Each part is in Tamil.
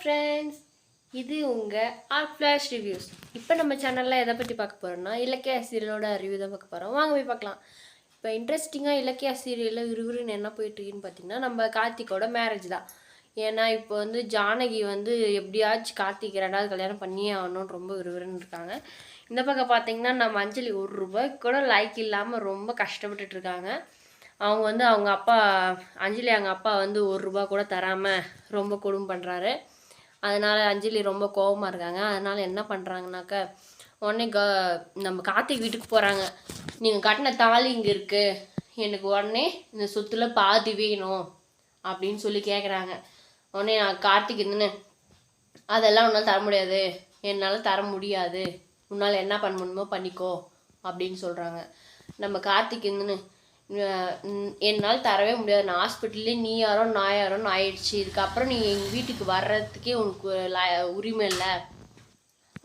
ஃப்ரெண்ட்ஸ் இது உங்கள் ஆர்ட் ஃப்ளாஷ் ரிவ்யூஸ் இப்போ நம்ம சேனலில் எதை பற்றி பார்க்க போகிறோம்னா இலக்கிய சீரியலோட ரிவ்யூ தான் பார்க்க போகிறோம் வாங்க போய் பார்க்கலாம். இப்போ இன்ட்ரெஸ்டிங்காக இலக்கிய சீரியலில் விறுவிறுன்னு என்ன போயிட்டுருக்குன்னு பார்த்தீங்கன்னா நம்ம கார்த்திக்கோட மேரேஜ் தான். ஏன்னா இப்போ வந்து ஜானகி வந்து எப்படியாச்சும் கார்த்திக் ரெண்டாவது கல்யாணம் பண்ணியே ஆகணும்னு ரொம்ப விறுவிறுன்னு இருக்காங்க. இந்த பக்கம் பார்த்தீங்கன்னா நம்ம அஞ்சலி ஒரு ரூபாய்க்கு கூட லைக் இல்லாமல் ரொம்ப கஷ்டப்பட்டுட்டு இருக்காங்க. அவங்க வந்து அவங்க அப்பா அஞ்சலி அவங்க அப்பா வந்து ஒரு ரூபா கூட தராமல் ரொம்ப கொடுமை பண்ணுறாரு அதனால் அஞ்சலி ரொம்ப கோபமாக இருக்காங்க. அதனால் என்ன பண்ணுறாங்கனாக்க உடனே க நம்ம கார்த்திக் வீட்டுக்கு போகிறாங்க நீங்கள் கட்டின தாலி இங்கே இருக்குது எனக்கு உடனே இந்த சொத்தில் பாதி வேணும் அப்படின்னு சொல்லி கேட்குறாங்க உடனே நான் கார்த்திக் இருந்துன்னு அதெல்லாம் உன்னால் தர முடியாது. என்னால் தர முடியாது. உன்னால் என்ன பண்ண முடியுமோ பண்ணிக்கோ. அப்படின்னு சொல்கிறாங்க நம்ம கார்த்திக் இருந்துன்னு என்னால் தரவே முடியாது. நான் ஹாஸ்பிட்டல்லே நீ யாரோ நான் யாரோன்னு ஆயிடுச்சு. இதுக்கப்புறம் நீ எங்கள் வீட்டுக்கு வர்றதுக்கே உனக்கு உரிமை இல்லை.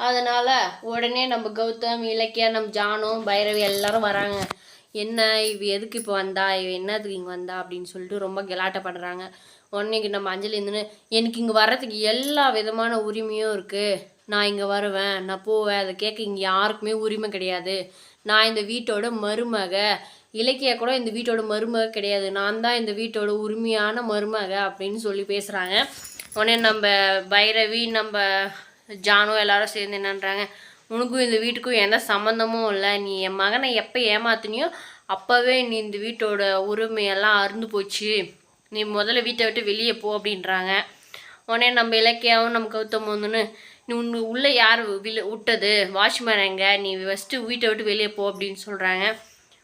அதனால் உடனே நம்ம கௌதம் இலக்கியா நம்ம ஜானும் பைரவி எல்லாரும் வராங்க. என்ன இவ எதுக்கு இப்போ வந்தா? இவ என்னதுக்கு இங்கே வந்தா? அப்படின்னு சொல்லிட்டு ரொம்ப கெலாட்டை பண்ணுறாங்க உடனே நம்ம அஞ்சலி இருந்துன்னு எனக்கு இங்கே வர்றதுக்கு எல்லா விதமான உரிமையும் இருக்குது நான் இங்கே வருவேன் நான் போவேன். அதை கேட்க இங்கே யாருக்குமே உரிமை கிடையாது. நான் இந்த வீட்டோட மருமக. இலக்கியா கூட இந்த வீட்டோட மருமக கிடையாது. நான் தான் இந்த வீட்டோட உரிமையான மருமக அப்படின்னு சொல்லி பேசுகிறாங்க உடனே நம்ம பைரவி நம்ம ஜானு எல்லாரும் சேர்ந்து என்னன்றாங்க உனக்கும் இந்த வீட்டுக்கும் எந்த சம்மந்தமும் இல்லை. நீ என் மகனை எப்போ ஏமாத்தினியோ அப்போவே நீ இந்த வீட்டோட உரிமையெல்லாம் அறுந்து போச்சு. நீ முதல்ல வீட்டை விட்டு வெளியே போ அப்படின்றாங்க. உடனே நம்ம இலக்கியாவும் நம்ம கௌதம் வந்துன்னு நீ உன் உள்ளே யார் விழு விட்டது? வாட்ச்மேன் எங்க? நீ ஃபஸ்ட்டு வீட்டை விட்டு வெளியே போ அப்படின்னு சொல்கிறாங்க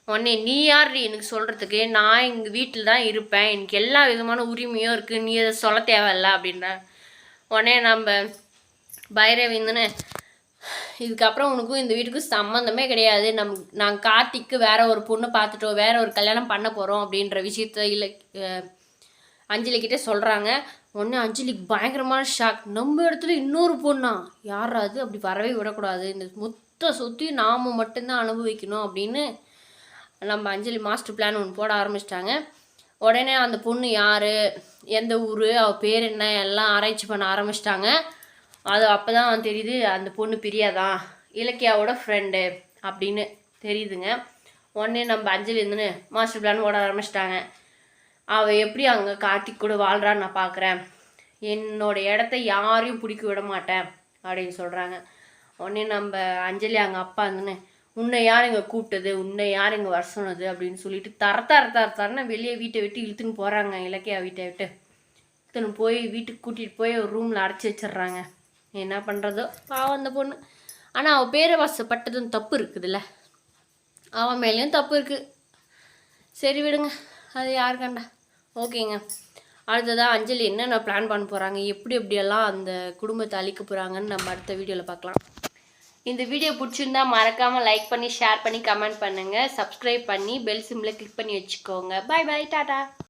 உடனே நீ யார் எனக்கு சொல்கிறதுக்கு நான் எங்கள் வீட்டில் தான் இருப்பேன். எனக்கு எல்லா விதமான உரிமையும் இருக்குது நீ அதை சொல்ல தேவையில்ல அப்படின்னா உடனே நம்ம பைரவிந்துன்னு இதுக்கப்புறம் உனக்கும் இந்த வீட்டுக்கும் சம்மந்தமே கிடையாது. நம் நாங்கள் கார்த்திக்கு வேற ஒரு பொண்ணு பார்த்துட்டோம் வேற ஒரு கல்யாணம் பண்ண போகிறோம் அப்படின்ற விஷயத்த இல்லை அஞ்சலி கிட்டே சொல்கிறாங்க உடனே அஞ்சலிக்கு பயங்கரமான ஷாக் நம்ம இடத்துல இன்னொரு பொண்ணா? யாராவது அப்படி வரவே விடக்கூடாது. இந்த மொத்த சொத்தையும் நாம் மட்டும்தான் அனுபவிக்கணும் அப்படின்னு நம்ம அஞ்சலி மாஸ்டர் பிளான் ஒன்று போட ஆரம்பிச்சிட்டாங்க. உடனே அந்த பொண்ணு யார்? எந்த ஊர்? அவள் பேர் என்ன? எல்லாம் ஆராய்ச்சி பண்ண ஆரம்பிச்சிட்டாங்க. அது அப்போ தான் தெரியுது அந்த பொண்ணு பிரியாதான் இலக்கியாவோட ஃப்ரெண்டு அப்படின்னு தெரியுதுங்க. உடனே நம்ம அஞ்சலி இருந்துன்னு மாஸ்டர் பிளான் ஓட ஆரம்பிச்சிட்டாங்க. அவள் எப்படி அங்கே காட்டி கூட வாழ்கிறான்னு நான் பார்க்குறேன் என்னோட இடத்த யாரையும் பிடிக்க விட மாட்டேன் அப்படின்னு சொல்கிறாங்க உடனே நம்ம அஞ்சலி அங்கே அப்பா இருந்துன்னு உன்னை யார் இங்கே கூப்பிட்டது? உன்னை யார் இங்கே வர சொன்னது? அப்படின்னு சொல்லிட்டு தர தர தர தரன்னு வெளியே வீட்டை விட்டு இழுத்துன்னு போகிறாங்க இலக்கியா வீட்டை விட்டு. இழுத்துன்னு போய் வீட்டுக்கு கூட்டிகிட்டு போய் ஒரு ரூமில் அடைச்சி வச்சிடுறாங்க. என்ன பண்ணுறதோ பாவம் அந்த பொண்ணு. ஆனால் அவள் பேரவாசப்பட்டதும் தப்பு இருக்குதுல்ல. அவன் மேலேயும் தப்பு இருக்குது சரி விடுங்க. அது யார் கண்டா? ஓகேங்க. அடுத்ததாக அஞ்சலி என்னென்ன பிளான் பண்ண போகிறாங்க எப்படி எப்படியெல்லாம் அந்த குடும்பத்தை அழிக்க போகிறாங்கன்னு நம்ம அடுத்த வீடியோவில் பார்க்கலாம். இந்த வீடியோ பிடிச்சிருந்தா மறக்காமல் லைக் பண்ணி ஷேர் பண்ணி கமெண்ட் பண்ணுங்கள் சப்ஸ்கிரைப் பண்ணி பெல் சிம்மில் கிளிக் பண்ணி வச்சுக்கோங்க. Bye bye ta-ta.